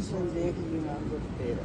ਦਰਸ਼ਨ ਦੇਖ ਲਿਆ ਗੁਰ ਤੇਰਾ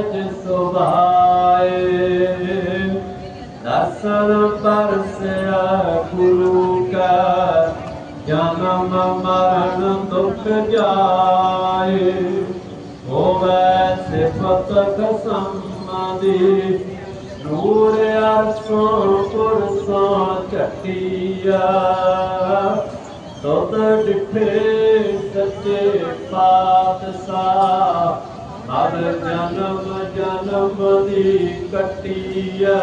ਸਹਿਜ ਸੁਭਾਏ। ਦਰਸ਼ਨ ਪਰਸਿਆ ਗੁਰੂ ਕਾ, ਜਨਮ ਮਰਨ ਦੁਖ ਜਾਏ। ਹੋਵੇ ਸਿਫਤ ਕਸਮਦੀ ਨੂਰ ਅਰਸ਼ੋਂ ਪੁਰਸੋਂ ਝਟਿਆ। ਤੁਧ ਡਿਠੇ ਸੱਚੇ ਪਾਤਸ਼ਾਹ। ਹਰ ਜਨਮ ਜਨਮ ਦੀ ਕਟਿਆ